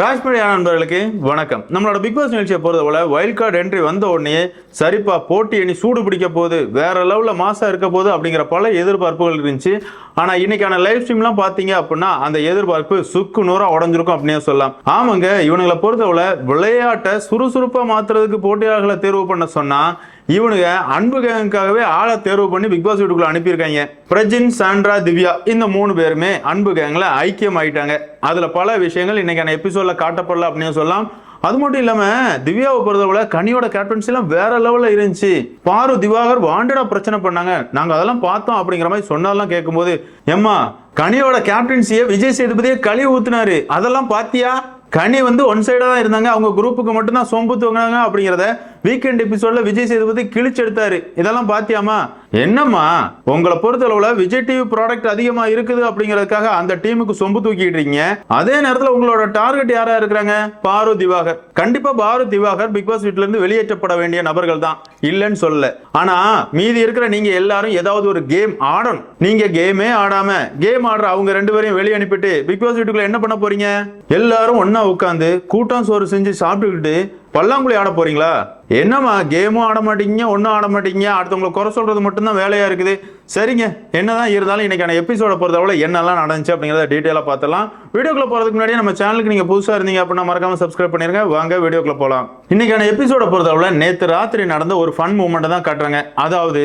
ராஜ்மணியா நண்பர்களுக்கு வணக்கம். நம்மளோட பிக் பாஸ் நிகழ்ச்சியை போல வைல்ட் கார்டு என்ட்ரி வந்த உடனே சரிப்பா போட்டி அணி சூடு பிடிக்க போகுது வேற லெவலில் மாசா இருக்க போகுது அப்படிங்கிற பல எதிர்பார்ப்புகள் இருந்துச்சு. ஆனா இன்னைக்கான லைவ் ஸ்ட்ரீம்லாம் பார்த்தீங்க அப்படின்னா அந்த எதிர்பார்ப்பு சுக்கு நூறா உடஞ்சிருக்கும் அப்படின்னே சொல்லலாம். ஆமாங்க இவனுங்களை பொறுத்தவரை விளையாட்டை சுறுசுறுப்பா மாத்துறதுக்கு போட்டியாளர்களை தேர்வு பண்ண சொன்னா இவனுங்க அன்பு கேங்குக்காகவே ஆளை தேர்வு பண்ணி பிக் பாஸ் வீட்டுக்குள்ள அனுப்பியிருக்காங்க. பிரஜின் சாண்ட்ரா திவ்யா இந்த மூணு பேருமே அன்பு கேங்கில் ஐக்கியம் ஆயிட்டாங்க அதில் பல விஷயங்கள் இன்னைக்கான எபிசோடில் காட்டப்படல அப்படின்னு சொல்லலாம். அது மட்டும் இல்லாமல் திவ்யாவை பொறுத்தவரை கனியோட கேப்டன்சிலாம் வேற லெவலில் இருந்துச்சு. பாரு திவாகர் வாண்டடா பிரச்சனை பண்ணாங்க. நாங்கள் அதெல்லாம் பார்த்தோம் அப்படிங்கிற மாதிரி சொன்னதெல்லாம் கேட்கும்போது எம்மா கனியோட கேப்டன்சியை விஜய் சேதுபதியை கழிவு ஊத்துனாரு. அதெல்லாம் பார்த்தியா கனி வந்து ஒன் சைடாக தான் இருந்தாங்க. அவங்க குரூப்புக்கு மட்டும்தான் சொம்பு தூங்கினாங்க அப்படிங்கிறத வீக்கெண்ட் எபிசோட்ல விஜய் சேதுபதி கிழிச்செடுத்தாரு. இதெல்லாம் பாத்தியாமா என்னம்மா? உங்களை பொறுத்தளவுல விஜய் டிவி ப்ராடக்ட் அதிகமா இருக்குது அப்படிங்கிறதுக்காக அந்த டீமுக்கு சொம்பு தூக்கிட்டு இருக்கீங்க. அதே நேரத்தில் உங்களோட டார்கெட் யாரா இருக்கிறாங்க? பாரு திவாகர். கண்டிப்பா பாரு திவாகர் பிக் பாஸ் வீட்ல இருந்து வெளியேற்றப்பட வேண்டிய நபர்கள் தான். இல்லைன்னு சொல்லல. ஆனா மீதி இருக்கிற நீங்க எல்லாரும் ஏதாவது ஒரு கேம் ஆடணும். நீங்க கேமே ஆடாம கேம் ஆடுற அவங்க ரெண்டு பேரையும் வெளியே அனுப்பிட்டு பிக் பாஸ் வீட்டுக்குள்ள என்ன பண்ண போறீங்க? எல்லாரும் ஒன்னா உட்காந்து கூட்டம் சோறு செஞ்சு சாப்பிட்டுக்கிட்டு பல்லாங்குழி ஆட போறீங்களா? என்னம்மா கேமும் ஆட மாட்டீங்க ஒன்றும் ஆட மாட்டீங்க. அடுத்தவங்களை குறை சொல்கிறது மட்டும்தான் வேலையாக இருக்குது. சரிங்க என்னதான் இருந்தாலும் இன்றைக்கான எபிசோட பொறுத்தவரை என்னெல்லாம் நடந்துச்சு அப்படிங்கிறத டீட்டெயிலாக பார்த்துலாம் வீடியோக்குள்ள போகிறதுக்கு முன்னாடி நம்ம சேனலுக்கு நீங்கள் புதுசாக இருந்தீங்க அப்படின்னா மறக்காமல் சப்ஸ்கிரைப் பண்ணிருங்க. வாங்க வீடியோக்குள்ள போகலாம் இன்றைக்கான எபிசோட பொறுத்தவரை நேற்று ராத்திரி நடந்த ஒரு ஃபன் மூமெண்ட்டை தான் காட்டுறாங்க. அதாவது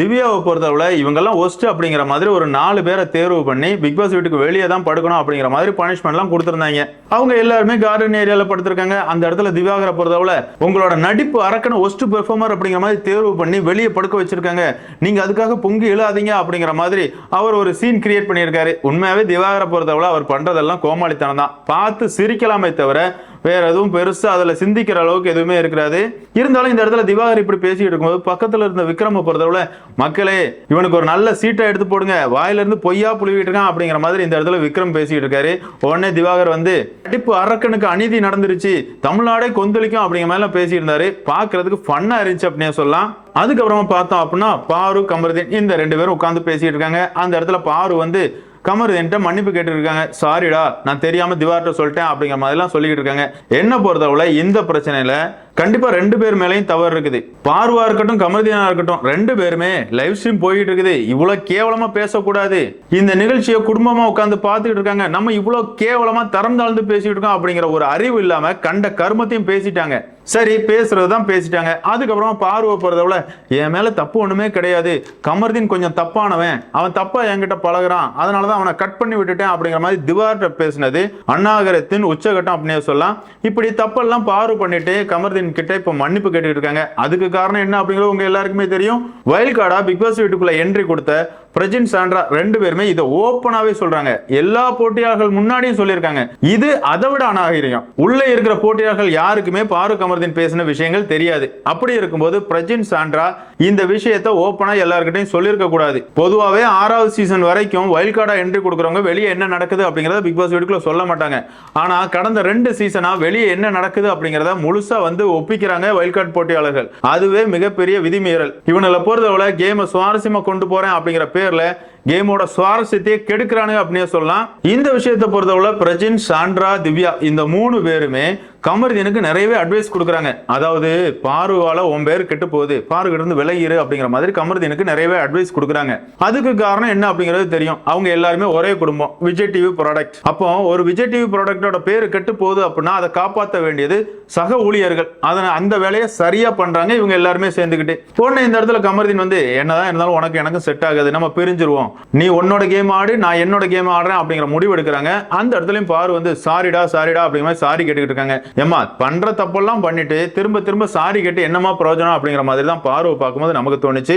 திவ்யாவை பொறுத்தவரை இவங்கெல்லாம் ஒஸ்ட் அப்படிங்கிற மாதிரி ஒரு நாலு பேரை தேர்வு பண்ணி பிக் பாஸ் வீட்டுக்கு வெளியே தான் படுக்கணும் அப்படிங்கிற மாதிரி பனிஷ்மெண்ட்லாம் கொடுத்துருந்தாங்க. அவங்க எல்லாருமே கார்டன் ஏரியாவில் படுத்திருக்காங்க. அந்த இடத்துல திவ்யாகரை பொறுத்தவரை உங்களோட நடிப்பு அரக்கன ஒஸ்ட் பெர்ஃபார்மர் அப்படிங்கிற மாதிரி தேர்வு பண்ணி வெளியே படுக்க வச்சிருக்காங்க. நீங்க அதுக்காக பொங்கி இழாதீங்க அப்படிங்கிற மாதிரி அவர் ஒரு சீன் கிரியேட் பண்ணியிருக்காரு. உண்மையாவே திவாகர பொறுத்தவரை அவர் பண்றதெல்லாம் கோமாளித்தனம் தான் பார்த்து சிரிக்கலாமே தவிர வேற எதுவும் பெருசா அதுல சிந்திக்கிற அளவுக்கு எதுவுமே இருக்கிறாது இருந்தாலும் இந்த இடத்துல திவாகர் இப்படி பேசிட்டு இருக்கும்போது பக்கத்துல இருந்த விக்ரம பொறுத்தவரை மக்களே இவனுக்கு ஒரு நல்ல சீட்டை எடுத்து போடுங்க. வாயில இருந்து பொய்யா புழுவிட்டு இருக்கான் அப்படிங்கிற மாதிரி இந்த இடத்துல விக்ரம் பேசிட்டு இருக்காரு. உடனே திவாகர் வந்து அடிப்பு அரக்கனுக்கு அநீதி நடந்துருச்சு. தமிழ்நாடே கொந்தளிக்கும் அப்படிங்கிற மாதிரி பேசிட்டு இருந்தாரு. பாக்குறதுக்கு ஃபன்னா இருந்துச்சு அப்படின்னு சொல்லலாம். அதுக்கப்புறமா பார்த்தோம் அப்படின்னா பாரு கமருதீன் இந்த ரெண்டு பேரும் உட்காந்து பேசிட்டு இருக்காங்க. அந்த இடத்துல பாரு வந்து கமருதீன்ட்ட மன்னிப்பு கேட்டுருக்காங்க. சாரிடா நான் தெரியாம திவார்ட்ட சொல்லிட்டேன் அப்படிங்கிற மாதிரிலாம் சொல்லிக்கிட்டு இருக்காங்க. என்ன பொறுத்தவரை இந்த பிரச்சனையில கண்டிப்பா ரெண்டு பேர் மேலேயும் தவறு இருக்குது. பார்வா இருக்கட்டும் கமருதீனா இருக்கட்டும் ரெண்டு பேருமே லைவ் ஸ்ட்ரீம் போயிட்டு இருக்குது. இவ்வளவு கேவலமா பேசக்கூடாது. இந்த நிகழ்ச்சியை குடும்பமா உட்காந்து பார்த்துக்கிட்டு இருக்காங்க. நம்ம இவ்வளவு கேவலமா தரம் தாழ்ந்து பேசிட்டு இருக்கோம் அப்படிங்கிற ஒரு அறிவு இல்லாம கண்ட கர்மத்தையும் பேசிட்டாங்க. சரி பேசுறது தான் பேசிட்டாங்க. அதுக்கப்புறமா பார்வை போறதவிட என் மேல தப்பு ஒண்ணுமே கிடையாது. கமர்தீன் கொஞ்சம் தப்பானவன். அவன் தப்பா என்கிட்ட பழகுறான். அதனாலதான் அவனை கட் பண்ணி விட்டுட்டேன் அப்படிங்கிற மாதிரி திவார்ட்ட பேசினது. அண்ணாகரத்தின் உச்சகட்டம் அப்படின்னே சொல்லலாம். இப்படி தப்பெல்லாம் பார்வை பண்ணிட்டு கமர்தீன் கிட்ட இப்ப மன்னிப்பு கேட்டுக்கிட்டு இருக்காங்க. அதுக்கு காரணம் என்ன அப்படிங்கிறது உங்க எல்லாருக்குமே தெரியும். வயல் கார்டா பிக் பாஸ் வீட்டுக்குள்ள என்ட்ரி கொடுத்த பிரஜின் சாண்ட்ரா ரெண்டு பேருமே இதை ஓப்பனாவே சொல்றாங்க. எல்லா போட்டியாளர்கள் முன்னாடியும் சொல்லியிருக்காங்க. இது அதை விட அநாகரிகம். உள்ள இருக்கிற போட்டியாளர்கள் யாருக்குமே பாரு கமர்தீன் பேசின விஷயங்கள் தெரியாது. அப்படி இருக்கும்போது பிரஜின் சாண்ட்ரா இந்த விஷயத்தை ஓப்பனா எல்லாருக்கிட்டையும் சொல்லியிருக்க கூடாது. பொதுவாகவே ஆறாவது சீசன் வரைக்கும் வைல்ட் கார்டா என்ட்ரி கொடுக்குறவங்க வெளியே என்ன நடக்குது அப்படிங்கறத பிக் பாஸ் வீட்டுக்குள்ள சொல்ல மாட்டாங்க. ஆனா கடந்த ரெண்டு சீசனா வெளியே என்ன நடக்குது அப்படிங்கிறத முழுசா வந்து ஒப்பிக்கிறாங்க வைல்ட் கார்டு போட்டியாளர்கள். அதுவே மிகப்பெரிய விதிமீறல். இவங்களை பொறுத்தவரை கேமை சுவாரஸ்யமா கொண்டு போறேன் அப்படிங்கிற பேர்ல கேமோட சுவாரஸ்யத்தையே கெடுக்கிறானுங்க அப்படின்னு சொல்லலாம். இந்த விஷயத்தை பொறுத்தவரை பிரஜின் சாண்ட்ரா திவ்யா இந்த மூணு பேருமே கமர்தீனுக்கு நிறையவே அட்வைஸ் கொடுக்குறாங்க. அதாவது பாருவால உன் பேர் கெட்டு போகுது பாரு கிட்ட இருந்து விலகிரு அப்படிங்கிற மாதிரி கமர்தீனுக்கு நிறையவே அட்வைஸ் கொடுக்குறாங்க. அதுக்கு காரணம் என்ன அப்படிங்கிறது தெரியும். அவங்க எல்லாருமே ஒரே குடும்பம் விஜய் டிவி ப்ராடக்ட் அப்போ ஒரு விஜய் டிவி ப்ராடக்டோட பேர் கெட்டு போகுது அப்படின்னா அதை காப்பாற்ற வேண்டியது சக ஊழியர்கள். அதனை அந்த வேலையை சரியா பண்றாங்க இவங்க எல்லாருமே சேர்ந்துக்கிட்டு உடனே இந்த இடத்துல கமர்தீன் வந்து என்னதான் இருந்தாலும் உனக்கு எனக்கு செட் ஆகாது நம்ம பிரிஞ்சிருவோம். நீ உன்னோட கேம் ஆடு நான் என்னோட கேம் ஆடுறேன் அப்படிங்கிற முடிவு எடுக்கிறாங்க. அந்த இடத்துலயும் பாரு வந்து சாரிடா சாரிடா அப்படிங்கிற மாதிரி சாரி கேட்டுக்கிட்டு இருக்காங்க. ஏமா பண்ற தப்பெல்லாம் பண்ணிட்டு திரும்ப திரும்ப சாரி கேட்டு என்னமா பிரயோஜனம் அப்படிங்கிற மாதிரி தான் பார்வை பார்க்கும்போது நமக்கு தோணுச்சு.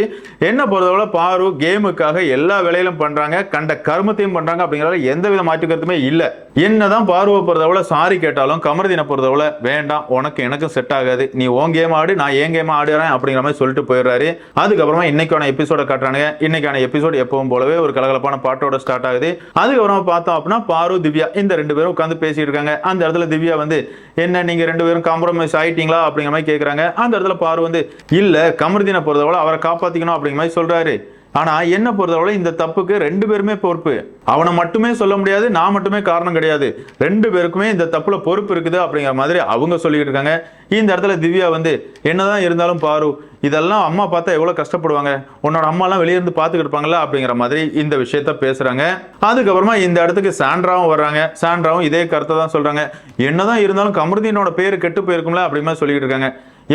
என்ன பொறுத்தவரை பாரு கேமுக்காக எல்லா வேலையிலும் பண்றாங்க கண்ட கர்மத்தையும் பண்றாங்க அப்படிங்கிறத எந்த வித மாற்று இல்லை. இல்ல என்னதான் பார்வை பொறுத்தவரை சாரி கேட்டாலும் கமர்தீனை பொறுத்தவரை வேண்டாம் உனக்கு எனக்கும் செட் ஆகாது. நீ உன் கேம் ஆடு நான் ஏன் கேம் ஆடுறேன் அப்படிங்கிற மாதிரி சொல்லிட்டு போயிடுறாரு. அதுக்கப்புறமா இன்னைக்கான எபிசோட காட்டுறானுங்க. இன்னைக்கான எபிசோடு எப்பவும் போலவே ஒரு கலகலப்பான பாட்டோட ஸ்டார்ட் ஆகுது. அதுக்கப்புறம் பார்த்தோம் அப்படின்னா பாரு திவ்யா இந்த ரெண்டு பேரும் உட்காந்து பேசிட்டு இருக்காங்க. அந்த இடத்துல திவ்யா வந்து என்ன நீங்க ரெண்டு பேரும் காம்ப்ரமைஸ் ஆயிட்டீங்களா? அப்படிங்கிற மாதிரி கேட்குறாங்க அந்த இடத்துல பாரு வந்து இல்ல கமர்தீனை பொறுத்தவரை அவரை காப்பாத்திக்கணும் அப்படிங்கிற மாதிரி சொல்றாரு. ஆனா என்ன பொறுத்தவரை இந்த தப்புக்கு ரெண்டு பேருமே பொறுப்பு. அவனை மட்டுமே சொல்ல முடியாது நான் மட்டுமே காரணம் கிடையாது. ரெண்டு பேருக்குமே இந்த தப்புல பொறுப்பு இருக்குது அப்படிங்கிற மாதிரி அவங்க சொல்லிட்டு இருக்காங்க. இந்த இடத்துல திவ்யா வந்து என்னதான் இருந்தாலும் பாரு இதெல்லாம் அம்மா பார்த்தா எவ்வளோ கஷ்டப்படுவாங்க? உன்னோட அம்மாலாம் வெளியே இருந்து பார்த்துக்கிட்டு இருப்பாங்களா அப்படிங்கிற மாதிரி இந்த விஷயத்த பேசுகிறாங்க அதுக்கப்புறமா இந்த இடத்துக்கு சாண்ட்ராவும் வர்றாங்க. சாண்ட்ராவும் இதே கருத்தை தான் சொல்கிறாங்க என்னதான் இருந்தாலும் கமருதீனோட பேர் கெட்டு போயிருக்கும்ல அப்படிமா சொல்லிக்கிட்டு இருக்காங்க.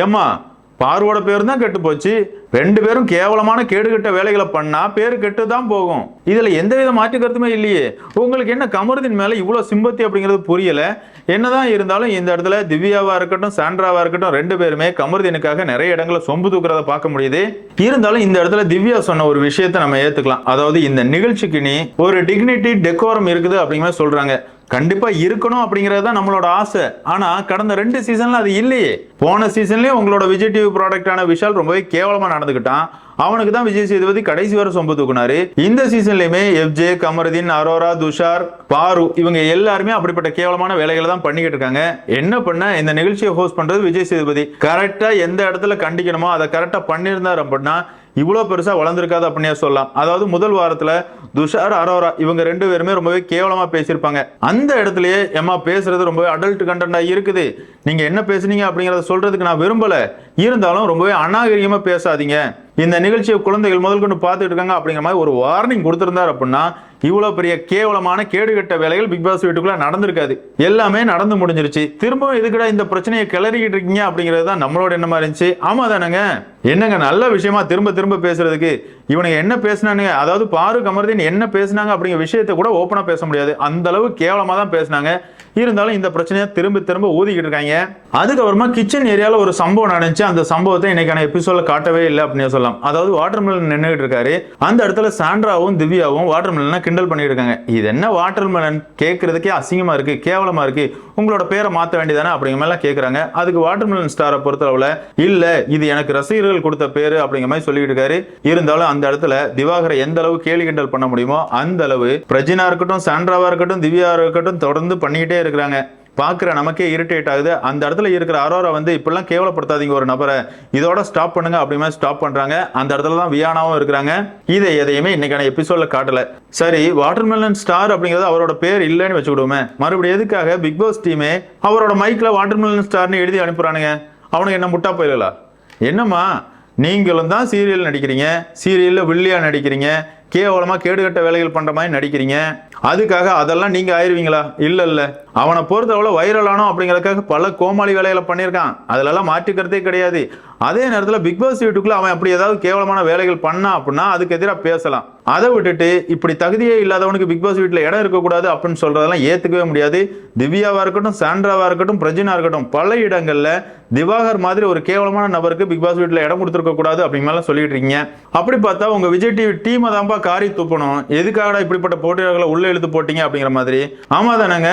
ஏம்மா பார்வோட பேர் தான் கெட்டு போச்சு. ரெண்டு பேரும் கேவலமான கேடுகட்ட வேலைகளை பண்ணா பேர் கெட்டு தான் போகும். இதுல எந்த வித மாற்று கருத்துமே இல்லையே. உங்களுக்கு என்ன கமருதின் மேல இவ்வளவு சிம்பத்தி அப்படிங்கிறது புரியல? என்னதான் இருந்தாலும் இந்த இடத்துல திவ்யாவா இருக்கட்டும் சாண்ட்ராவா இருக்கட்டும் ரெண்டு பேருமே கமருதீனுக்காக நிறைய இடங்களை சொம்பு தூக்குறத பார்க்க முடியுது. இருந்தாலும் இந்த இடத்துல திவ்யா சொன்ன ஒரு விஷயத்தை நம்ம ஏத்துக்கலாம். அதாவது இந்த நிகழ்ச்சிக்கு நீ ஒரு டிக்னிட்டி டெக்கோரம் இருக்குது அப்படிங்கிற மாதிரி சொல்றாங்க. கண்டிப்பா இருக்கணும் அப்படிங்கிறது தான் நம்மளோட ஆசை. ஆனா கடந்த ரெண்டு சீசன்ல அது இல்லையே. போன சீசன்லயே உங்களோட விஜய் டிவி ப்ராடக்டான விஷால் ரொம்பவே கேவலமா நடந்துக்கிட்டான் அவனுக்கு தான் விஜய் சேதுபதி கடைசி வரை சொம்பு தூக்குனாரு. இந்த சீசன்லயுமே எஃப்ஜே கமருதீன் அரோரா துஷார் பாரு இவங்க எல்லாருமே அப்படிப்பட்ட கேவலமான வேலைகளை தான் பண்ணிக்கிட்டு இருக்காங்க. என்ன பண்ண இந்த நிகழ்ச்சியை ஹோஸ்ட் பண்றது விஜய் சேதுபதி. கரெக்டா எந்த இடத்துல கண்டிக்கணுமோ அதை கரெக்டா பண்ணியிருந்தார் அப்படின்னா இவ்வளோ பெருசாக வளர்ந்துருக்காது அப்படின்னே சொல்லலாம். அதாவது முதல் வாரத்தில் துஷார் அரோரா இவங்க ரெண்டு பேருமே ரொம்பவே கேவலமாக பேசியிருப்பாங்க. அந்த இடத்துலயே எம்மா பேசுறது ரொம்பவே அடல்ட் கண்டென்ட்டாக இருக்குது. நீங்கள் என்ன பேசுனீங்க அப்படிங்கிறத சொல்றதுக்கு நான் விரும்பலை. இருந்தாலும் ரொம்பவே அநாகரிகமாக பேசாதீங்க. இந்த நிகழ்ச்சியை குழந்தைகள் முதல் கொண்டு பார்த்துட்டு இருக்காங்க அப்படிங்கிற மாதிரி ஒரு வார்னிங் கொடுத்துருந்தார் அப்படின்னா இவ்வளவு பெரிய கேவலமான கேடுகட்ட வேலைகள் பிக் பாஸ் வீட்டுக்குள்ள நடந்திருக்காது. எல்லாமே நடந்து முடிஞ்சிருச்சு. திரும்பவும் எதுக்கடா இந்த பிரச்சனையை கிளறிக்கிட்டு இருக்கீங்க அப்படிங்கிறது தான் நம்மளோட எண்ணமா இருந்துச்சு. ஆமா தானேங்க. என்னங்க நல்ல விஷயமா திரும்ப திரும்ப பேசுறதுக்கு இவனுங்க என்ன பேசினானுங்க? அதாவது பாரு கமர்தீன் என்ன பேசினாங்க அப்படிங்கிற விஷயத்தை கூட ஓப்பனாக பேச முடியாது. அந்த அளவு கேவலமாக தான் பேசினாங்க. இருந்தாலும் இந்த பிரச்சனையை திரும்ப திரும்ப ஊதிக்கிட்டு இருக்காங்க. அதுக்கப்புறமா கிச்சன் ஏரியாவில் ஒரு சம்பவம் நடந்துச்சு. அந்த சம்பவத்தை இன்னைக்கான எபிசோட காட்டவே இல்லை அப்படின்னு சொல்லலாம். அதாவது வாட்டர் மெலன் நின்றுகிட்டு இருக்காரு. அந்த இடத்துல சாண்ட்ராவும் திவ்யாவும் வாட்டர் மெலனை கிண்டல் பண்ணிட்டு இருக்காங்க. இது என்ன வாட்டர் மெலன் கேட்கறதுக்கே அசிங்கமாக இருக்குது கேவலமாக இருக்குது உங்களோட பேரை மாற்ற வேண்டியதானே அப்படிங்கிற மாதிரிலாம் கேட்குறாங்க அதுக்கு வாட்டர்மெலன் ஸ்டாரை பொறுத்தளவுல இல்லை இது எனக்கு ரசிகர்கள் கொடுத்த பேர் அப்படிங்கிற மாதிரி சொல்லிட்டு இருக்காரு. இருந்தாலும் அந்த இடத்துல திவாகரை எந்த அளவு கேலி கிண்டல் பண்ண முடியுமோ அந்த அளவு பிரஜினா இருக்கட்டும் சாண்ட்ராவா இருக்கட்டும் திவ்யா இருக்கட்டும் தொடர்ந்து பண்ணிக்கிட்டே இருக்கிறாங்க. பார்க்குற நமக்கே இரிட்டேட் ஆகுது. அந்த இடத்துல இருக்கிற அரோரா வந்து இப்படிலாம் கேவலப்படுத்தாதீங்க ஒரு நபரை. இதோட ஸ்டாப் பண்ணுங்க அப்படிமே ஸ்டாப் பண்ணுறாங்க அந்த இடத்துல தான் வியானாவும் இருக்கிறாங்க. இதை எதையுமே இன்னைக்கான எபிசோடில் காட்டலை. சரி வாட்டர்மெலன் ஸ்டார் அப்படிங்கிறது அவரோட பேர் இல்லைன்னு வச்சுக்கிடுவோமே. மறுபடியும் எதுக்காக பிக் பாஸ் டீமே அவரோட மைக்கில் வாட்டர்மெலன் ஸ்டார்னு எழுதி அனுப்புறானுங்க? அவனுக்கு என்ன முட்டா போயிடலா? என்னம்மா? நீங்களும் தான் சீரியல் நடிக்கிறீங்க. சீரியலில் வில்லியா நடிக்கிறீங்க. கேவலமாக கேடுகட்ட வேலைகள் பண்ணுற மாதிரி நடிக்கிறீங்க. அதுக்காக அதெல்லாம் நீங்கள் ஆயிடுவீங்களா இல்லை இல்லை அவனை பொறுத்தவரை வைரலானோ அப்படிங்கிறதுக்காக பல கோமாளி வேலைகளை பண்ணியிருக்கான். அதுலலாம் மாற்றிக்கிறதே கிடையாது. அதே நேரத்தில் பிக் பாஸ் அவன் அப்படி ஏதாவது கேவலமான வேலைகள் பண்ணா அப்படின்னா அதுக்கு எதிராக பேசலாம். அதை விட்டுட்டு இப்படி தகுதியே இல்லாதவனுக்கு பிக் பாஸ் வீட்டில் இடம் இருக்கக்கூடாது அப்படின்னு சொல்கிறதெல்லாம் ஏற்றுக்கவே முடியாது. திவ்யாவாக இருக்கட்டும் சாண்ட்ராவாக இருக்கட்டும் பிரஜினா இருக்கட்டும் பல இடங்களில் திவாகர் மாதிரி ஒரு கேவலமான நபருக்கு பிக் பாஸ் வீட்டில் இடம் கொடுத்துருக்கக்கூடாது அப்படிங்கலாம் சொல்லிட்டு இருக்கீங்க. அப்படி பார்த்தா உங்கள் விஜய் டிவி டீமை தான்ப்பா காரி துப்பணும். எதுக்காகடா இப்படிப்பட்ட போட்டியாளர்களை உள்ளே இழுத்து போட்டீங்க அப்படிங்கிற மாதிரி? ஆமாம் தானேங்க.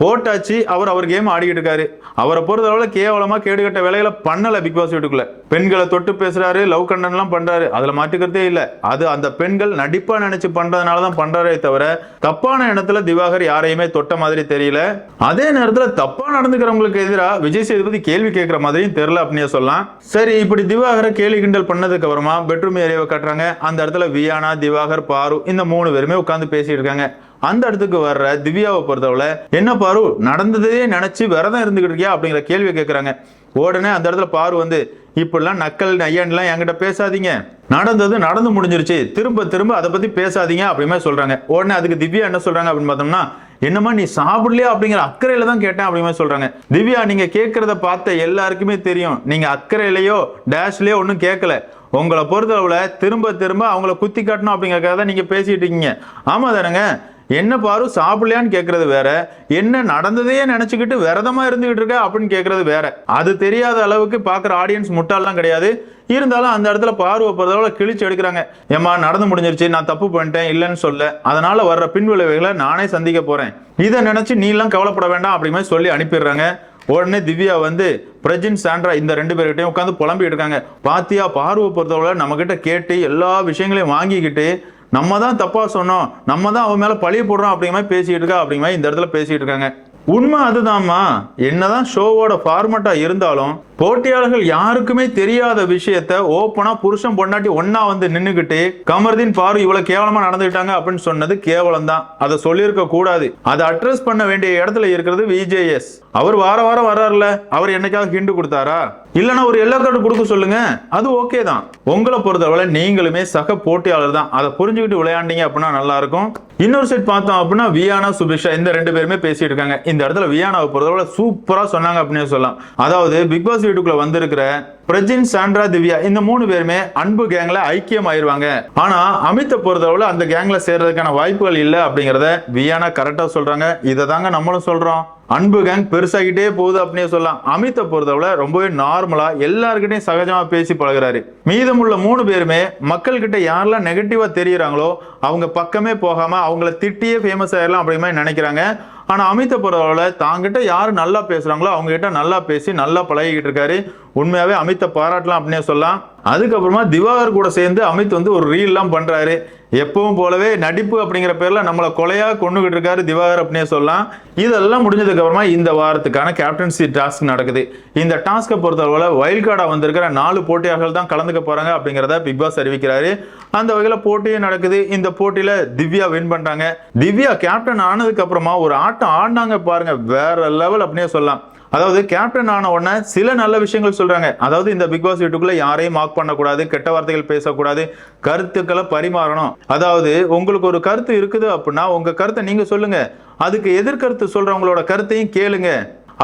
போட்டாச்சு அவர் அவர் கேம் ஆடிக்கிட்டு இருக்காரு. அவரை பொறுத்த அளவில் கேவலமா கேடுகட்ட வேலைகளை பண்ணல பிக் பாஸ் வீட்டுக்குள்ள. பெண்களை தொட்டு பேசுறாரு லவ் கண்டன்லாம் பண்றாரு. அதுல மாட்டுக்கிறதே இல்லை. அது அந்த பெண்கள் நடிப்பா நினைச்சு பண்றதுனால தான் பண்றாரே தவிர தப்பான இடத்துல திவாகர் யாரையுமே தொட்ட மாதிரி தெரியல. அதே நேரத்தில் தப்பா நடந்துக்கிறவங்களுக்கு எதிராக விஜய் சேதுபதி கேள்வி கேட்கிற மாதிரியும் தெரியல அப்படின்னு சொல்லலாம். சரி இப்படி திவாகரை கேலி கிண்டல் பண்ணதுக்கு அப்புறமா பெட்ரூம் ஏரியாவை கட்டுறாங்க. அந்த இடத்துல வியானா திவாகர் பாரு இந்த மூணு பேருமே உட்காந்து பேசிட்டு இருக்காங்க. அந்த இடத்துக்கு வர்ற திவ்யாவை பொறுத்தவரை என்ன பாரு நடந்ததே நினைச்சு விரதம் இருந்துகிட்டு இருக்கியா? அப்படிங்கிற கேள்வி கேட்குறாங்க உடனே அந்த இடத்துல பாரு வந்து இப்படிலாம் நக்கல் ஐயன்லாம் என்கிட்ட பேசாதீங்க. நடந்தது நடந்து முடிஞ்சிருச்சு. திரும்ப திரும்ப அதை பத்தி பேசாதீங்க அப்படிமே சொல்றாங்க. உடனே அதுக்கு திவ்யா என்ன சொல்றாங்க அப்படின்னு பார்த்தோம்னா என்னம்மா நீ சாப்பிடலையா? அப்படிங்கிற அக்கறையில தான் கேட்டேன் அப்படிமே சொல்றாங்க. திவ்யா நீங்க கேட்கறத பார்த்த எல்லாருக்குமே தெரியும். நீங்க அக்கறையிலையோ டேஷ்லயோ ஒன்றும் கேட்கல உங்களை பொறுத்தளவுல திரும்ப திரும்ப அவங்கள குத்தி காட்டணும் அப்படிங்கறதுக்காக தான் நீங்க பேசிட்டு இருக்கீங்க. ஆமா தானேங்க. என்ன பாரு சாப்பிடலையான்னு கேட்கறது வேற. என்ன நடந்ததையே நினைச்சுக்கிட்டு விரதமா இருந்துகிட்டு இருக்க அப்படின்னு கேட்கறது வேற. அது தெரியாத அளவுக்கு பார்க்குற ஆடியன்ஸ் முட்டாலாம் கிடையாது. இருந்தாலும் அந்த இடத்துல பார்வை பொறுத்தவரை கிழிச்சு எடுக்கிறாங்க. ஏமா நடந்து முடிஞ்சிருச்சு நான் தப்பு பண்ணிட்டேன் இல்லைன்னு சொல்ல. அதனால வர்ற பின்விளைவுகளை நானே சந்திக்க போறேன். இதை நினைச்சு நீ எல்லாம் கவலைப்பட வேண்டாம் அப்படிமே சொல்லி அனுப்பிடுறாங்க. உடனே திவ்யா வந்து பிரஜின் சாண்ட்ரா இந்த ரெண்டு பேர்கிட்டையும் உட்காந்து புலம்பிட்டு இருக்காங்க. பாத்தியா பார்வை பொறுத்தவரை நம்ம கிட்ட கேட்டு எல்லா விஷயங்களையும் வாங்கிக்கிட்டு நம்ம தான் தப்பாக சொன்னோம் நம்ம தான் அவன் மேலே பழிய போடுறோம் அப்படிங்கிற மாதிரி பேசிகிட்டு இருக்கா அப்படிங்கிற மாதிரி இந்த இடத்துல பேசிகிட்டு இருக்காங்க. உண்மை அதுதாம்மா. என்னதான் ஷோவோட ஃபார்மட்டா இருந்தாலும் போட்டியாளர்கள் யாருக்குமே தெரியாத விஷயத்த ஓப்பனா புருஷன் பொண்டாட்டி ஒன்றா வந்து நின்றுக்கிட்டு கமர்தீன் பாரு இவ்வளவு கேவலமா நடந்துக்கிட்டாங்க அப்படின்னு சொன்னது கேவலம் தான் அதை சொல்லியிருக்க கூடாது. அதை அட்ரஸ் பண்ண வேண்டிய இடத்துல இருக்கிறது விஜேஎஸ். அவர் வார வாரம் வர்றாருல. அவர் என்னைக்காவது ஹிண்டு கொடுத்தாரா? இல்லைன்னா ஒரு எல்லோ கார்டு கொடுக்க சொல்லுங்க. அது ஓகே தான். உங்களை பொறுத்தவரை நீங்களுமே சக போட்டியாளர் தான். அதை புரிஞ்சுக்கிட்டு விளையாண்டீங்க அப்படின்னா நல்லா இருக்கும். இன்னொரு செட் பார்த்தோம் அப்படின்னா வியானா சுபிஷா இந்த ரெண்டு பேருமே பேசிட்டு இருக்காங்க. இந்த இடத்துல வியானாவை பொறுத்தவரை சூப்பரா சொன்னாங்க அப்படின்னு சொல்லலாம். அதாவது பிக் பாஸ் வீட்டுக்குள்ள வந்திருக்கிற பிரஜின் சாண்ட்ரா திவ்யா இந்த மூணு பேருமே அன்பு கேங்ல ஐக்கியம் ஆயிருவாங்க ஆனா அமித்தை பொறுத்தளவுல அந்த கேங்ல சேர்றதுக்கான வாய்ப்புகள் இல்லை அப்படிங்கறத வியானா கரெக்டா சொல்றாங்க. இதை தாங்க நம்மளும் சொல்றோம். அன்பு கேங் பெருசாகிட்டே போகுது அப்படின்னு சொல்லலாம். அமித்தை பொறுத்தவரை ரொம்பவே நார்மலா எல்லாருக்கிட்டையும் சகஜமா பேசி பழகுறாரு. மீதமுள்ள மூணு பேருமே மக்கள் கிட்ட யாரெல்லாம் நெகட்டிவா தெரியுறாங்களோ அவங்க பக்கமே போகாம அவங்கள திட்டியே ஃபேமஸ் ஆயிடலாம் அப்படிங்கிற மாதிரி நினைக்கிறாங்க. ஆனால் அமித்தை பரவாயில்ல தாங்கிட்ட யார் நல்லா பேசுகிறாங்களோ அவங்க கிட்ட நல்லா பேசி நல்லா பழகிக்கிட்டு இருக்காரு. உண்மையாகவே அமித்தை பாராட்டலாம் அப்படின்னே சொல்லலாம். அதுக்கப்புறமா திவாகர் கூட சேர்ந்து அமித் வந்து ஒரு ரீல்லாம் பண்ணுறாரு எப்பவும் போலவே நடிப்பு அப்படிங்கிற பேர்ல நம்மளை கொலையா கொண்டுகிட்டு இருக்காரு திவாகர் அப்படின்னே சொல்லலாம். இதெல்லாம் முடிஞ்சதுக்கு அப்புறமா இந்த வாரத்துக்கான கேப்டன்சி டாஸ்க் நடக்குது. இந்த டாஸ்க்கை பொறுத்தளவுல வைல்ட் கார்டா வந்திருக்கிற நாலு போட்டியாளர்கள் தான் கலந்துக்க போறாங்க அப்படிங்கிறத பிக் பாஸ் அறிவிக்கிறாரு. அந்த வகையில போட்டியும் நடக்குது. இந்த போட்டியில திவ்யா வின் பண்றாங்க. திவ்யா கேப்டன் ஆனதுக்கு அப்புறமா ஒரு ஆட்டம் ஆடினாங்க பாருங்க. வேற லெவல் அப்படின்னே சொல்லலாம். அதாவது கேப்டன் ஆன உடனே சில நல்ல விஷயங்கள் சொல்றாங்க. அதாவது இந்த பிக் பாஸ் வீட்டுக்குள்ள யாரையும் மார்க் பண்ணக்கூடாது கெட்ட வார்த்தைகள் பேசக்கூடாது கருத்துக்களை பரிமாறணும். அதாவது உங்களுக்கு ஒரு கருத்து இருக்குது அப்படின்னா உங்க கருத்தை நீங்க சொல்லுங்க. அதுக்கு எதிர்கருத்து சொல்றவங்களோட கருத்தையும் கேளுங்க.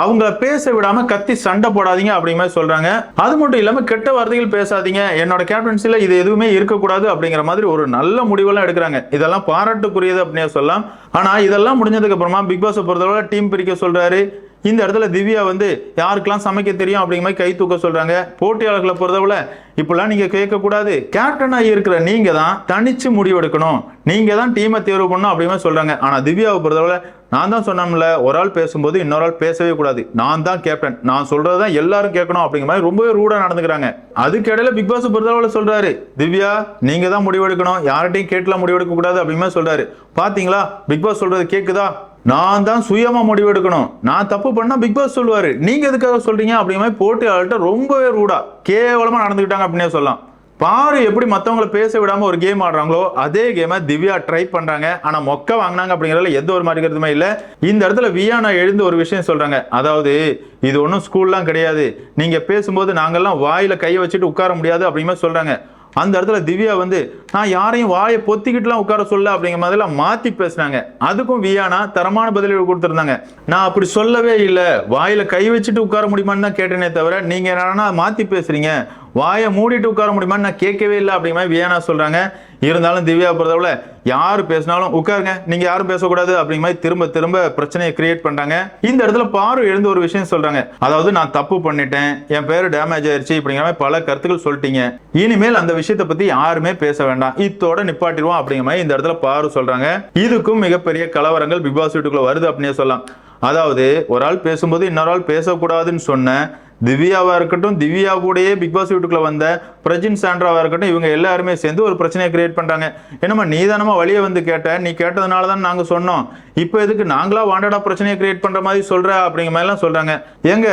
அவங்கள பேச விடாம கத்தி சண்டை போடாதீங்க அப்படிங்கிற மாதிரி சொல்றாங்க. அது மட்டும் இல்லாம கெட்ட வார்த்தைகள் பேசாதீங்க. என்னோட கேப்டன்சில இது எதுவுமே இருக்கக்கூடாது அப்படிங்கிற மாதிரி ஒரு நல்ல முடிவெல்லாம் எடுக்கிறாங்க. இதெல்லாம் பாராட்டுக்குரியது அப்படின்னு சொல்லலாம். ஆனா இதெல்லாம் முடிஞ்சதுக்கு அப்புறமா பிக் பாஸ் பொறுத்தளவு டீம் பிரிக்க சொல்றாரு. இந்த இடத்துல திவ்யா வந்து யாருக்கெல்லாம் சமைக்க தெரியும்? அப்படிங்கிற மாதிரி கை தூக்க சொல்றாங்க. போட்டியாளர்களை பொறுத்தவரை இப்பெல்லாம் நீங்க கேட்கக்கூடாது. கேப்டனாக இருக்கிற நீங்க தான் தனிச்சு முடிவெடுக்கணும். நீங்க தான் டீமை தேர்வு பண்ணணும் அப்படிங்கிற சொல்கிறாங்க சொல்றாங்க. ஆனா திவ்யாவை பொறுத்தவரை நான் தான் சொன்னோம்ல ஒரு ஆள் பேசும்போது இன்னொரு ஆள் பேசவே கூடாது. நான் தான் கேப்டன் நான் சொல்றதுதான் எல்லாரும் கேட்கணும் அப்படிங்கிற மாதிரி ரொம்பவே ரூடா நடந்துக்கிறாங்க. அதுக்கு இடையில பிக் பாஸ் பொறுத்தவரை சொல்றாரு திவ்யா நீங்க தான் முடிவெடுக்கணும். யார்கிட்டையும் கேட்டுலாம் முடிவெடுக்க கூடாது அப்படிங்கிற மாதிரி சொல்றாரு. பாத்தீங்களா? பிக் பாஸ் சொல்றது கேக்குதா? நான் தான் சுயமாக முடிவெடுக்கணும். நான் தப்பு பண்ணால் பிக் பாஸ் சொல்லுவார். நீங்கள் எதுக்காக சொல்கிறீங்க அப்படிங்கிற மாதிரி போட்டியாளர்கிட்ட ரொம்பவே ரூடா கேவலமாக நடந்துக்கிட்டாங்க அப்படின்னே சொல்லலாம். பாரு எப்படி மற்றவங்கள பேச விடாமல் ஒரு கேம் ஆடுறாங்களோ அதே கேமை திவ்யா ட்ரை பண்ணுறாங்க ஆனால் மொக்க வாங்கினாங்க அப்படிங்கிறதுல எந்த ஒரு மாதிரி இல்லை. இந்த இடத்துல வியானா எழுந்து ஒரு விஷயம் சொல்கிறாங்க அதாவது இது ஒன்றும் ஸ்கூல்லாம் கிடையாது. நீங்கள் பேசும்போது நாங்கள்லாம் வாயில் கையை வச்சுட்டு உட்கார முடியாது அப்படிங்கிற சொல்கிறாங்க அந்த இடத்துல திவ்யா வந்து நான் யாரையும் வாயை பொத்திக்கிட்டுலாம் உட்கார சொல்ல அப்படிங்கிற மாதிரிலாம் மாத்தி பேசுனாங்க. அதுக்கும் வியானா தரமான பதில் கொடுத்துருந்தாங்க. நான் அப்படி சொல்லவே இல்லை. வாயில கை வச்சுட்டு உட்கார முடியுமான்னு தான் கேட்டேனே தவிர நீங்க என்னன்னா மாத்தி பேசுறீங்க. வாயை மூடிட்டு உட்கார முடியுமான்னு நான் கேட்கவே இல்லை அப்படிங்கிற மாதிரி வியானா சொல்றாங்க. இருந்தாலும் திவ்யா பொறுத்தவரை யார் பேசினாலும் உட்காருங்க நீங்க யாரும் பேசக்கூடாது அப்படிங்கிற மாதிரி திரும்ப திரும்ப பிரச்சனையை கிரியேட் பண்றாங்க இந்த இடத்துல பாரு எழுந்து ஒரு விஷயம் சொல்றாங்க. அதாவது நான் தப்பு பண்ணிட்டேன் என் பேரு டேமேஜ் ஆயிடுச்சு அப்படிங்கிற மாதிரி பல கருத்துக்கள் சொல்லிட்டீங்க. இனிமேல் அந்த விஷயத்தை பத்தி யாருமே பேச வேண்டாம். இத்தோட நிப்பாட்டிடுவோம் அப்படிங்கிற மாதிரி இந்த இடத்துல பாரு சொல்றாங்க. இதுக்கும் மிகப்பெரிய கலவரங்கள் பிக் பாஸ் வீட்டுக்குள்ள வருது அப்படின்னே சொல்லலாம். அதாவது ஒரு ஆள் பேசும்போது இன்னொரு ஆள் பேசக்கூடாதுன்னு சொன்ன திவ்யாவாக இருக்கட்டும் திவ்யா கூடயே பிக் பாஸ் வீட்டுக்குள்ள வந்த பிரஜின் சாண்ட்ராவாக இருக்கட்டும் இவங்க எல்லாருமே சேர்ந்து ஒரு பிரச்சனையை கிரியேட் பண்ணுறாங்க என்னம்மா நீ தானமா வழியை வந்து கேட்ட? நீ கேட்டதுனால தான் நாங்கள் சொன்னோம். இப்போ எதுக்கு நாங்களா வாண்டடா பிரச்சனையை கிரியேட் பண்ணுற மாதிரி சொல்கிற அப்படிங்கிற மாதிரிலாம் சொல்கிறாங்க ஏங்க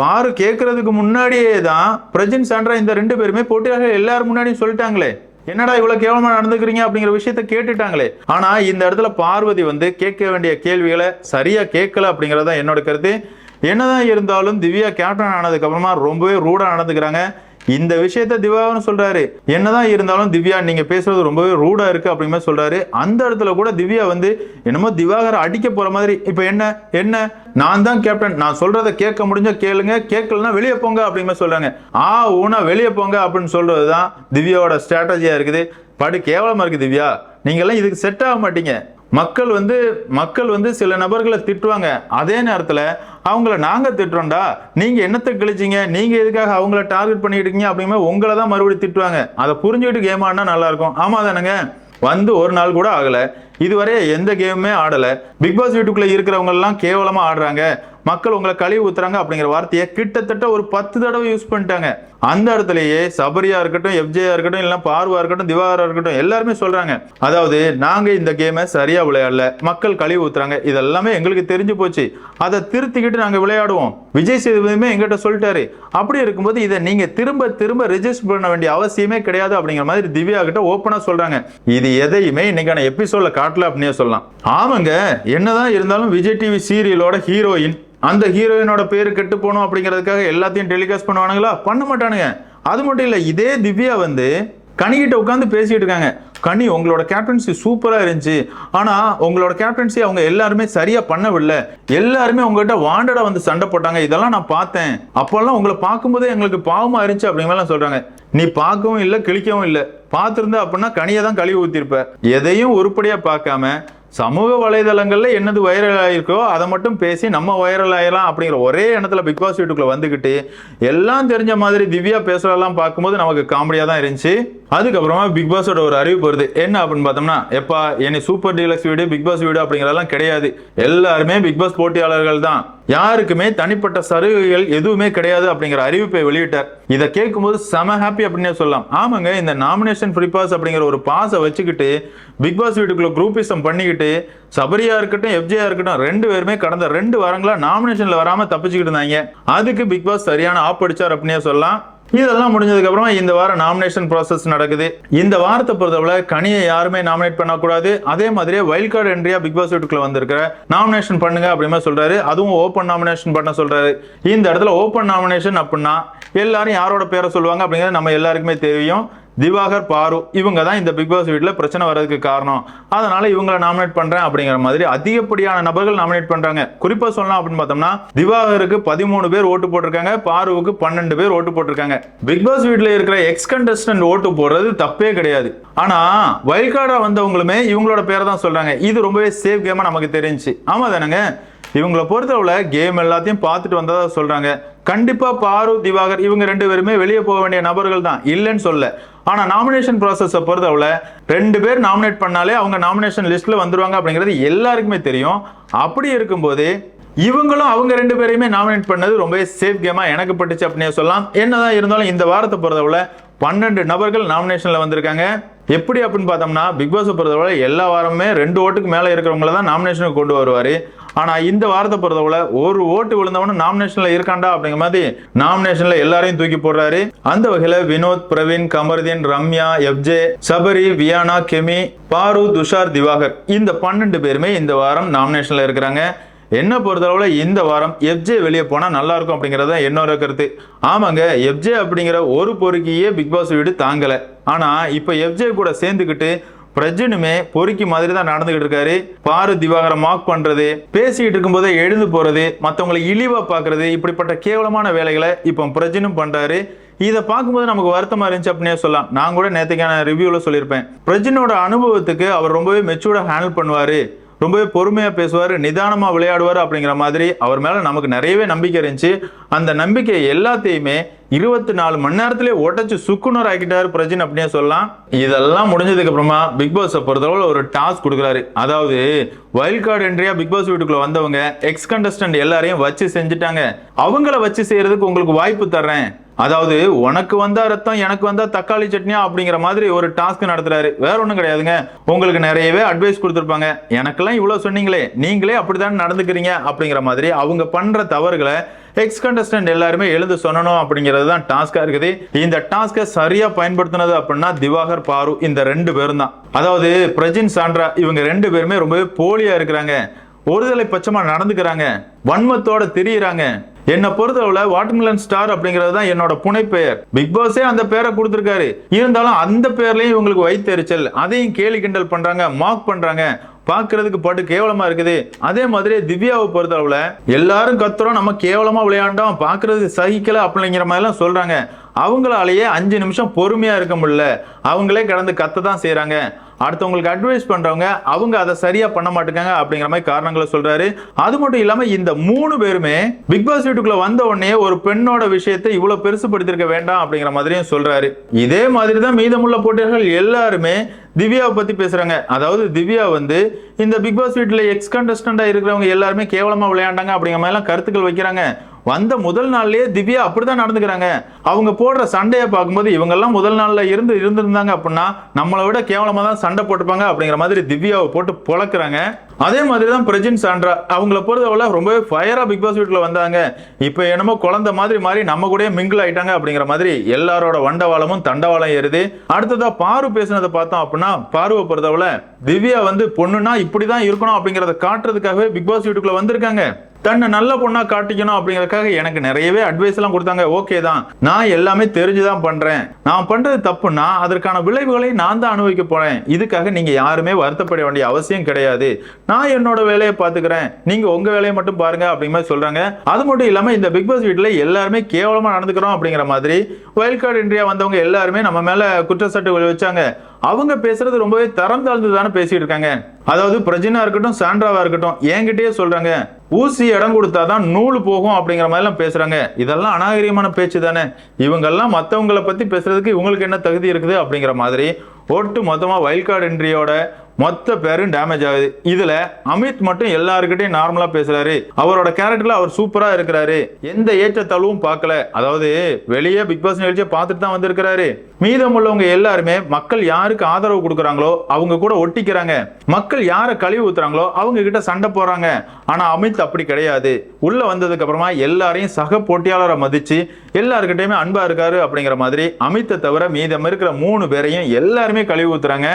பாரு கேட்கறதுக்கு முன்னாடியே தான் பிரஜின் சாண்ட்ரா இந்த ரெண்டு பேருமே போட்டியாக எல்லாரும் முன்னாடியும் சொல்லிட்டாங்களே. என்னடா இவ்வளவு கேவலமா நடந்துக்கிறீங்க அப்படிங்கிற விஷயத்த கேட்டுட்டாங்களே. ஆனா இந்த இடத்துல பார்வதி வந்து கேட்க வேண்டிய கேள்விகளை சரியா கேட்கல அப்படிங்கறத என்னோட கருத்து. என்னதான் இருந்தாலும் திவ்யா கேப்டன் ஆனதுக்கு அப்புறமா ரொம்பவே ரூடா நடந்துக்கிறாங்க. இந்த விஷயத்த திவாகரன் சொல்றாரு. என்னதான் இருந்தாலும் திவ்யா நீங்க பேசுறது ரொம்பவே ரூடா இருக்கு அப்படிங்கிற சொல்றாரு. அந்த இடத்துல கூட திவ்யா வந்து என்னமோ திவாகரை அடிக்க போற மாதிரி இப்ப என்ன என்ன? நான் தான் கேப்டன் நான் சொல்றதை கேட்க முடிஞ்ச கேளுங்க. கேட்கலன்னா வெளியே போங்க அப்படிங்கிற சொல்றாங்க. ஆ ஊனா வெளியே போங்க அப்படின்னு சொல்றதுதான் திவ்யாவோட ஸ்ட்ராட்டஜியா இருக்குது. படு கேவலமா இருக்கு திவ்யா. நீங்க எல்லாம் இதுக்கு செட் ஆக மாட்டீங்க. மக்கள் வந்து மக்கள் வந்து சில நபர்களை திட்டுவாங்க. அதே நேரத்தில் அவங்கள நாங்கள் திட்டுறோம்டா. நீங்கள் என்னத்தை கிழிச்சிங்க? நீங்கள் எதுக்காக அவங்கள டார்கெட் பண்ணிட்டு இருக்கீங்க? அப்படிங்கிற உங்களை தான் மறுபடியும் திட்டுவாங்க. அதை புரிஞ்சுக்கிட்டு கேம் ஆடினா நல்லாயிருக்கும் ஆமாம் ஆமா தானேங்க? வந்து ஒரு நாள் கூட ஆகலை. இதுவரை எந்த கேமுமே ஆடலை. பிக் பாஸ் வீட்டுக்குள்ளே இருக்கிறவங்க கேவலமாக ஆடுறாங்க. மக்கள் உங்களை கழுவி ஊத்துறாங்க அப்படிங்கிற வார்த்தையை கிட்டத்தட்ட ஒரு பத்து தடவை யூஸ் பண்ணிட்டாங்க. அந்த இடத்துலயே சபரியா இருக்கட்டும் எஃப்ஜேயா இருக்கட்டும் இல்ல பார்வா இருக்கட்டும் திவாரா இருக்கட்டும் எல்லாருமே சொல்றாங்க. அதாவது நாங்க இந்த கேமை சரியா விளையாடல. மக்கள் கழிவு ஊத்துறாங்க. இதெல்லாமே எங்களுக்கு தெரிஞ்சு போச்சு. அதை திருத்திக்கிட்டு நாங்க விளையாடுவோம். விஜய் சேதுபதியுமே எங்கிட்ட சொல்லிட்டாரு. அப்படி இருக்கும்போது இதை நீங்க திரும்ப திரும்ப ரெஜிஸ்டர் பண்ண வேண்டிய அவசியமே கிடையாது அப்படிங்கிற மாதிரி திவ்யா கிட்ட ஓப்பனா சொல்றாங்க. இது எதையுமே இன்னைக்கான எபிசோட்ல காட்டல அப்படின்னே சொல்லலாம். ஆமாங்க என்னதான் இருந்தாலும் விஜய் டிவி சீரியலோட ஹீரோயின் அந்த ஹீரோயினோட பேர் கெட்டு போகணும் அப்படிங்கிறதுக்காக எல்லாத்தையும் டெலிகாஸ்ட் பண்ணுவானுங்களா? பண்ண மாட்டானுங்க. அது மட்டும் இல்லை இதே திவ்யா வந்து கனிகிட்ட உட்காந்து பேசிகிட்டு இருக்காங்க. கனி உங்களோட கேப்டன்சி சூப்பராக இருந்துச்சு. ஆனால் உங்களோட கேப்டன்சி அவங்க எல்லாருமே சரியாக பண்ணவில்லை. எல்லாருமே உங்ககிட்ட வாண்டடாக வந்து சண்டை போட்டாங்க. இதெல்லாம் நான் பார்த்தேன். அப்போல்லாம் உங்களை பார்க்கும்போதே எங்களுக்கு பாவமாக இருந்துச்சு அப்படிங்கலாம் சொல்கிறாங்க நீ பார்க்கவும் இல்லை கிழிக்கவும் இல்லை. பார்த்துருந்த அப்படின்னா கனியை தான் கழுவி ஊற்றிருப்ப எதையும் உருப்படியாக பார்க்காம சமூக வலைதளங்களில் என்னது வைரல் ஆகிருக்கோ அதை மட்டும் பேசி நம்ம வைரல் ஆகிடலாம் அப்படிங்கிற ஒரே இடத்துல பிக் பாஸ் வீட்டுக்குள்ளே வந்துக்கிட்டு எல்லாம் தெரிஞ்ச மாதிரி திவ்யா பேசுகிறதெல்லாம் பார்க்கும்போது நமக்கு காமெடியாக தான் இருந்துச்சு. அதுக்கப்புறமா பிக் பாஸோட ஒரு அறிவிப்பு வருது. என்ன அப்படின்னு பார்த்தோம்னா எப்பா என்னை சூப்பர் டீலக்ஸ் வீடு பிக் பாஸ் வீடு அப்படிங்கிறதெல்லாம் கிடையாது. எல்லாருமே பிக் பாஸ் போட்டியாளர்கள் தான். யாருக்குமே தனிப்பட்ட சலுகைகள் எதுவுமே கிடையாது அப்படிங்கிற அறிவிப்பை வெளியிட்டார். இதை கேட்கும்போது செம ஹாப்பி அப்படின்னே சொல்லலாம். ஆமாங்க இந்த நாமினேஷன் ஃப்ரீ பாஸ் அப்படிங்கிற ஒரு பாஸை வச்சுக்கிட்டு பிக் பாஸ் வீட்டுக்குள்ள குரூப்பிசம் பண்ணிக்கிட்டு சபரியா இருக்கட்டும் எஃப்ஜியா இருக்கட்டும் ரெண்டு பேருமே கடந்த ரெண்டு வாரங்களா நாமினேஷன்ல வராம தப்பிச்சுக்கிட்டு இருந்தாங்க. அதுக்கு பிக் பாஸ் சரியான ஆப் அடிச்சார் அப்படின்னே சொல்லலாம். இதெல்லாம் முடிஞ்சதுக்கப்புறமா இந்த வாரம் நாமினேஷன் ப்ராசஸ் நடக்குது. இந்த வாரத்தை பொறுத்தவரை கனியை யாருமே நாமினேட் பண்ணக்கூடாது. அதே மாதிரி வைல்ட் கார்டு என்ட்ரியா பிக் பாஸ் வீட்டுக்குள்ள வந்திருக்கிற நாமினேஷன் பண்ணுங்க அப்படிமா சொல்றாரு. அதுவும் ஓப்பன் நாமினேஷன் பண்ண சொல்றாரு. இந்த இடத்துல ஓப்பன் நாமினேஷன் அப்படின்னா எல்லாரும் யாரோட பேரை சொல்லுவாங்க அப்படிங்கிறது நம்ம எல்லாருக்குமே தெரியும். திவாகர் பாரு இவங்க தான் இந்த பிக் பாஸ் வீட்டில் பிரச்சனை வர்றதுக்கு காரணம். அதனால இவங்களை நாமினேட் பண்றேன் அப்படிங்கிற மாதிரி அதிகப்படியான நபர்கள் நாமினேட் பண்றாங்க. குறிப்பா சொல்லலாம் அப்படின்னு பார்த்தோம்னா திவாகருக்கு பதிமூணு பேர் ஓட்டு போட்டிருக்காங்க பாருவுக்கு பன்னெண்டு பேர் ஓட்டு போட்டிருக்காங்க. பிக் பாஸ் வீட்டில் இருக்கிற எக்ஸ் கண்டஸ்டன்ட் ஓட்டு போடுறது தப்பே கிடையாது. ஆனா வைல்ட் வந்தவங்களுமே இவங்களோட பேரை தான் சொல்றாங்க. இது ரொம்பவே சேஃப் கேமா நமக்கு தெரிஞ்சு ஆமா தானேங்க? இவங்களை பொறுத்தவரை கேம் எல்லாத்தையும் பார்த்துட்டு வந்ததா சொல்றாங்க. கண்டிப்பாக பாரு திவாகர் இவங்க ரெண்டு பேருமே வெளியே போக வேண்டிய நபர்கள் தான். இல்லைன்னு சொல்ல. ஆனால் நாமினேஷன் ப்ராசஸை பொறுத்தவரை ரெண்டு பேர் நாமினேட் பண்ணாலே அவங்க நாமினேஷன் லிஸ்ட்டில் வந்துடுவாங்க அப்படிங்கிறது எல்லாருக்குமே தெரியும். அப்படி இருக்கும்போது இவங்களும் அவங்க ரெண்டு பேரையுமே நாமினேட் பண்ணது ரொம்பவே சேஃப் கேமாக எனக்கு பட்டுச்சு அப்படின்னே சொல்லலாம். என்னதான் இருந்தாலும் இந்த வாரத்தை பொறுத்தவரை பன்னெண்டு நபர்கள் நாமினேஷனில் வந்திருக்காங்க. எப்படி அப்படின்னு பார்த்தோம்னா பிக் பாஸை பொறுத்தவரை எல்லா வாரமுமே ரெண்டு ஓட்டுக்கு மேலே இருக்கிறவங்கள தான் நாமினேஷனுக்கு கொண்டு வருவார். ஆனால் இந்த வாரத்தை பொறுத்தவரை ஒரு ஓட்டு விழுந்தவனும் நாமினேஷனில் இருக்காண்டா அப்படிங்கிற மாதிரி நாமினேஷனில் எல்லாரையும் தூக்கி போடுறாரு. அந்த வகையில் வினோத் பிரவீன் கமர்தீன் ரம்யா எஃப்ஜே சபரி வியானா கெமி பாரு துஷார் திவாகர் இந்த பன்னெண்டு பேருமே இந்த வாரம் நாமினேஷனில் இருக்கிறாங்க. என்ன பொறுத்தளவில் இந்த வாரம் எஃப்ஜே வெளியே போனால் நல்லா இருக்கும் தான் என்னோட கருத்து. ஆமாங்க எஃப்ஜே அப்படிங்கிற ஒரு பொறுக்கியே பிக் பாஸ் வீடு தாங்கலை. ஆனால் இப்போ எஃப்ஜே கூட சேர்ந்துக்கிட்டு பிரஜனுமே பொறுக்கி மாதிரி தான் நடந்துகிட்டு இருக்காரு. பாரு திவாகரம் மார்க் பண்றது பேசிக்கிட்டு இருக்கும்போதே எழுந்து போறது மற்றவங்களை இழிவா பாக்குறது இப்படிப்பட்ட கேவலமான வேலைகளை இப்போ பிரஜனும் பண்றாரு. இதை பார்க்கும்போது நமக்கு வருத்தமா இருந்துச்சு அப்படின்னே சொல்லலாம். நான் கூட நேற்றுக்கான ரிவ்யூல சொல்லியிருப்பேன். பிரஜனோட அனுபவத்துக்கு அவர் ரொம்பவே மெச்சூர்டா ஹேண்டில் பண்ணுவாரு. ரொம்பவே பொறுமையாக பேசுவார் நிதானமாக விளையாடுவார் அப்படிங்கிற மாதிரி அவர் மேலே நமக்கு நிறையவே நம்பிக்கை இருந்துச்சு. அந்த நம்பிக்கை எல்லாத்தையுமே இருபத்தி நாலு மணி நேரத்திலே உடச்சு சுக்குனர் ஆக்கிட்டார் பிரஜின் அப்படின்னே சொல்லலாம். இதெல்லாம் முடிஞ்சதுக்கு அப்புறமா பிக் பாஸை பொறுத்தவரை ஒரு டாஸ்க் கொடுக்குறாரு. அதாவது வைல்ட் கார்டு என்ட்ரியா பிக் பாஸ் வீட்டுக்குள்ள வந்தவங்க எக்ஸ் கண்டஸ்டன்ட் எல்லாரையும் வச்சு செஞ்சுட்டாங்க. அவங்கள வச்சு செய்யறதுக்கு உங்களுக்கு வாய்ப்பு தர்றேன். அதாவது உனக்கு வந்தா ரத்தம் எனக்கு வந்தா தக்காளி சட்னியா அப்படிங்கிற மாதிரி ஒரு டாஸ்க் நடத்துறாரு. வேற ஒன்றும் கிடையாதுங்க. உங்களுக்கு நிறையவே அட்வைஸ் கொடுத்துருப்பாங்க. எனக்கெல்லாம் இவ்வளவு சொன்னீங்களே. நீங்களே அப்படித்தான் நடந்துக்கிறீங்க அப்படிங்கிற மாதிரி அவங்க பண்ற தவறுகளை எக்ஸ் கண்டஸ்டன்ட் எல்லாருமே எழுந்து சொல்லணும் அப்படிங்கிறது தான் டாஸ்கா இருக்குது. இந்த டாஸ்கை சரியா பயன்படுத்தினது அப்படின்னா திவாகர் பாரு இந்த ரெண்டு பேரும் தான். அதாவது பிரஜின் சாண்ட்ரா இவங்க ரெண்டு பேருமே ரொம்பவே போலியா இருக்கிறாங்க. ஒருதலை பட்சமா நடந்துக்கிறாங்க. வன்மத்தோட திரியிறாங்க. என்னை பொறுத்தளவுல வாட்டர்மெலன் ஸ்டார் அப்படிங்கிறது தான் என்னோட புனைப்பெயர். பிக் பாஸே அந்த பேரை கொடுத்துருக்காரு. இருந்தாலும் அந்த பேர்லயும் இவங்களுக்கு வைத்தெரிச்சல். அதையும் கேலி கிண்டல் பண்றாங்க மார்க் பண்றாங்க. பார்க்கிறதுக்கு பட்டு கேவலமா இருக்குது. அதே மாதிரி திவ்யாவை பொறுத்தளவுல எல்லாரும் கத்துறோம். நம்ம கேவலமா விளையாண்டோம். பார்க்கிறதுக்கு சகிக்கல அப்படிங்கிற மாதிரிலாம் சொல்றாங்க. அவங்களாலேயே அஞ்சு நிமிஷம் பொறுமையாக இருக்க முடியல. அவங்களே கடந்து கத்த தான் செய்கிறாங்க அடுத்தவங்களுக்கு அட்வைஸ் பண்ணுறவங்க அவங்க அதை சரியாக பண்ண மாட்டேங்காங்க அப்படிங்கிற மாதிரி காரணங்களை சொல்கிறாரு அது மட்டும் இல்லாமல் இந்த மூணு பேருமே பிக் பாஸ் வீட்டுக்குள்ளே வந்த உடனே ஒரு பெண்ணோட விஷயத்தை இவ்வளோ பெருசுப்படுத்திருக்க வேண்டாம் அப்படிங்கிற மாதிரியும் சொல்கிறாரு இதே மாதிரி தான் மீதமுள்ள போட்டியர்கள் எல்லாருமே திவ்யாவை பற்றி பேசுகிறாங்க அதாவது திவ்யா வந்து இந்த பிக் பாஸ் வீட்டில் எக்ஸ் கண்டஸ்டண்டாக இருக்கிறவங்க எல்லாருமே கேவலமாக விளையாண்டாங்க அப்படிங்கிற மாதிரிலாம் கருத்துக்கள் வைக்கிறாங்க. வந்த முதல் நாள்லயே திவ்யா அப்படிதான் நடந்துக்கிறாங்க. அவங்க போடுற சண்டையை பார்க்கும்போது இவங்கெல்லாம் முதல் நாள்ல இருந்து இருந்திருந்தாங்க அப்படின்னா நம்மளை விட கேவலமா தான் சண்டை போட்டுப்பாங்க அப்படிங்கிற மாதிரி திவ்யாவை போட்டு பொழக்கிறாங்க. அதே மாதிரி தான் பிரஜின் சாண்ட்ரா. அவங்கள பொறுத்தவரை ரொம்பவே ஃபயரா பிக் பாஸ் வீட்டில் வந்தாங்க. இப்போ என்னமோ குழந்தை மாதிரி மாறி நம்ம கூட மிங்கிள் ஆயிட்டாங்க அப்படிங்கிற மாதிரி எல்லாரோட வண்டவாளமும் தண்டவாளம் ஏறுது. அடுத்ததா பாரு பேசினதை பார்த்தோம் அப்படின்னா பார்வை பொறுத்தவரை திவ்யா வந்து பொண்ணுனா இப்படிதான் இருக்கணும் அப்படிங்கறத காட்டுறதுக்காகவே பிக் பாஸ் வீட்டுக்குள்ள வந்திருக்காங்க. தன்னை நல்ல பொண்ணாக காட்டிக்கணும் அப்படிங்கிறதுக்காக எனக்கு நிறையவே அட்வைஸ்லாம் கொடுத்தாங்க. ஓகே தான். நான் எல்லாமே தெரிஞ்சு தான் பண்ணுறேன் நான் பண்ணுறது தப்புன்னா அதற்கான விளைவுகளை நான் தான் அனுபவிக்க போகிறேன் இதுக்காக நீங்கள் யாருமே வருத்தப்பட வேண்டிய அவசியம் கிடையாது. நான் என்னோட வேலையை பார்த்துக்கிறேன். நீங்கள் உங்கள் வேலையை மட்டும் பாருங்க அப்படிங்கிற மாதிரி சொல்கிறாங்க அது மட்டும் இல்லாமல் இந்த பிக் பாஸ் வீட்டில் எல்லாருமே கேவலமாக நடந்துக்கிறோம் அப்படிங்கிற மாதிரி வைல்ட் கார்டு இந்தியா வந்தவங்க எல்லாருமே நம்ம மேலே குற்றச்சாட்டு வச்சாங்க. அவங்க பேசுறது ரொம்பவே தரம் தாழ்ந்து தானே பேசிட்டு இருக்காங்க. அதாவது பிரஜினா இருக்கட்டும் சாண்ட்ராவா இருக்கட்டும் என்கிட்டயே சொல்றாங்க. ஊசி இடம் கொடுத்தாதான் நூல் போகும் அப்படிங்கிற மாதிரி எல்லாம் பேசுறாங்க. இதெல்லாம் அநாகரிகமான பேச்சு தானே. இவங்கெல்லாம் மற்றவங்களை பத்தி பேசுறதுக்கு இவங்களுக்கு என்ன தகுதி இருக்குது அப்படிங்கிற மாதிரி ஒட்டு மொத்தமா வைல்ட் கார்டு என்ட்ரியோட மொத்த பேரும் டேமேஜ் ஆகுது. இதுல அமித் மட்டும் எல்லாருக்கிட்டையும் நார்மலா பேசுறாரு. அவரோட கேரக்டர்ல அவர் சூப்பரா இருக்கிறாரு. எந்த ஏற்றத்தாழ்வும் பார்க்கல. அதாவது வெளியே பிக் பாஸ் நிகழ்ச்சியை பார்த்துட்டு தான் வந்திருக்கிறாரு. மீதம் உள்ளவங்க எல்லாருமே மக்கள் யாருக்கு ஆதரவு கொடுக்குறாங்களோ அவங்க கூட ஒட்டிக்கிறாங்க. மக்கள் யாரை கழிவு ஊத்துறாங்களோ அவங்க கிட்ட சண்டை போறாங்க ஆனா அமித் அப்படி கிடையாது. உள்ள வந்ததுக்கு அப்புறமா எல்லாரையும் சக போட்டியாளரை மதிச்சு எல்லாருக்கிட்டையுமே அன்பா இருக்காரு அப்படிங்கிற மாதிரி அமித்தை தவிர மீதம் இருக்கிற மூணு பேரையும் எல்லாருமே கழிவு ஊத்துறாங்க.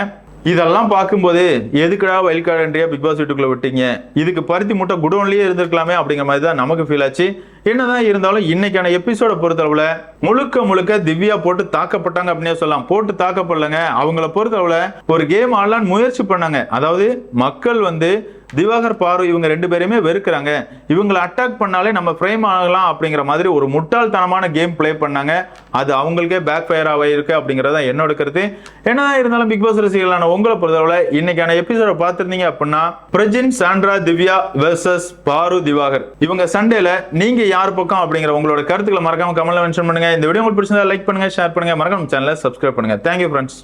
இதெல்லாம் பார்க்கும்போது எதுக்குடா வைல்ட் கார்டு என்ட்ரியா பிக் பாஸ் வீட்டுக்குள்ள விட்டீங்க? இதுக்கு பருத்தி முட்டை குடோன்லயே இருந்திருக்கலாமே அப்படிங்கிற மாதிரி தான் நமக்கு ஃபீல் ஆச்சு. என்னதான் இருந்தாலும் இன்னைக்கான எபிசோட பொறுத்தளவுல முழுக்க முழுக்க திவ்யா போட்டு தாக்கப்பட்டாங்க அப்படின்னே சொல்லலாம். போட்டு தாக்கப்படலங்க. அவங்கள பொறுத்தளவுல ஒரு கேம் ஆடலான்னு முயற்சி பண்ணாங்க. அதாவது மக்கள் வந்து திவாகர் பாரு இவங்க ரெண்டு பேரையுமே வெறுக்கிறாங்க. இவங்களை அட்டாக் பண்ணாலே நம்ம ஃப்ரேம் ஆகலாம் அப்படிங்கிற மாதிரி ஒரு முட்டாள்தனமான கேம் ப்ளே பண்ணாங்க. அது அவங்களுக்கே பேக் ஃபயர் ஆகிருக்கு அப்படிங்கிறது தான் என்னோட கருத்து. என்னதான் இருந்தாலும் பிக் பாஸ் ரசிகர்களான உங்களை பொறுத்தளவில் இன்னைக்கான எபிசோட பார்த்துருந்தீங்க அப்படின்னா பிரஜின் சாண்ட்ரா திவ்யா வெர்சஸ் பாரு திவாகர். இவங்க சண்டேல நீங்க யார் பக்கம் அப்படிங்கிற உங்களோட கருத்துக்களை மறக்காம கமெண்ட்ல மென்ஷன் பண்ணுங்க. இந்த வீடியோ உங்களுக்கு பிடிச்சிருந்தா லைக் பண்ணுங்க ஷேர் பண்ணுங்க. மறக்காம சேனலை சப்ஸ்கிரைப் பண்ணுங்க. Thank you friends